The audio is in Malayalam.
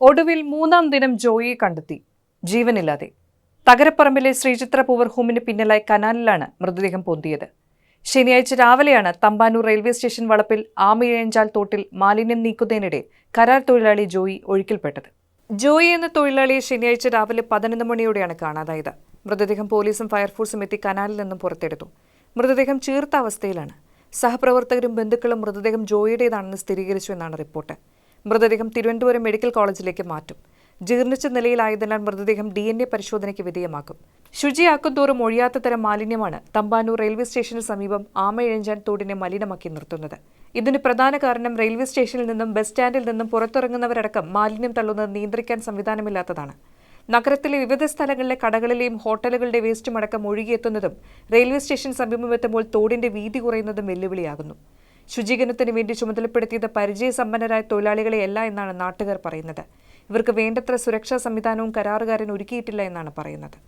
ഒടുവിൽ മൂന്നാം ദിനം ജോയിയെ കണ്ടെത്തി. ജീവനില്ലാതെ. തകരപ്പറമ്പിലെ ശ്രീചിത്ര പൂവർ ഹോമിന് പിന്നിലായി കനാലിലാണ് മൃതദേഹം പൊന്തിയത്. ശനിയാഴ്ച രാവിലെയാണ് തമ്പാനൂർ റെയിൽവേ സ്റ്റേഷൻ വളപ്പിൽ ആമിഴഞ്ചാൽ തോട്ടിൽ മാലിന്യം നീക്കുന്നതിനിടെ കരാർ തൊഴിലാളി ജോയി ഒഴുക്കിൽപ്പെട്ടത്. ജോയി എന്ന തൊഴിലാളിയെ ശനിയാഴ്ച രാവിലെ പതിനൊന്ന് മണിയോടെയാണ് കാണാതായത്. മൃതദേഹം പോലീസും ഫയർഫോഴ്സും എത്തി കനാലിൽ നിന്നും പുറത്തെടുത്തു. മൃതദേഹം ചീർത്ത അവസ്ഥയിലാണ്. സഹപ്രവർത്തകരും ബന്ധുക്കളും മൃതദേഹം ജോയിയുടേതാണെന്ന് സ്ഥിരീകരിച്ചു എന്നാണ് റിപ്പോർട്ട്. മൃതദേഹം തിരുവനന്തപുരം മെഡിക്കൽ കോളേജിലേക്ക് മാറ്റും. ജീർണിച്ച നിലയിലായതിനാൽ മൃതദേഹം ഡി എൻ എ പരിശോധനയ്ക്ക് വിധേയമാക്കും. ശുചിയാക്കും തോറും ഒഴിയാത്ത തരം മാലിന്യമാണ് തമ്പാനൂർ റെയിൽവേ സ്റ്റേഷന് സമീപം ആമയിഴഞ്ചാൻ തോടിനെ മലിനമാക്കി നിർത്തുന്നത്. ഇതിന് പ്രധാന കാരണം റെയിൽവേ സ്റ്റേഷനിൽ നിന്നും ബസ് സ്റ്റാൻഡിൽ നിന്നും പുറത്തിറങ്ങുന്നവരടക്കം മാലിന്യം തള്ളുന്നത് നിയന്ത്രിക്കാൻ സംവിധാനമില്ലാത്തതാണ്. നഗരത്തിലെ വിവിധ സ്ഥലങ്ങളിലെ കടകളിലെയും ഹോട്ടലുകളുടെ വേസ്റ്റും അടക്കം ഒഴുകിയെത്തുന്നതും റെയിൽവേ സ്റ്റേഷൻ സമീപമെത്തുമ്പോൾ തോടിന്റെ വീതി കുറയുന്നതും വെല്ലുവിളിയാകുന്നു. ശുചീകരണത്തിന് വേണ്ടി ചുമതലപ്പെടുത്തിയത് പരിചയസമ്പന്നരായ തൊഴിലാളികളെയല്ല എന്നാണ് നാട്ടുകാർ പറയുന്നത്. ഇവർക്ക് വേണ്ടത്ര സുരക്ഷാ സംവിധാനവും കരാറുകാരൻ ഒരുക്കിയിട്ടില്ല എന്നാണ് പറയുന്നത്.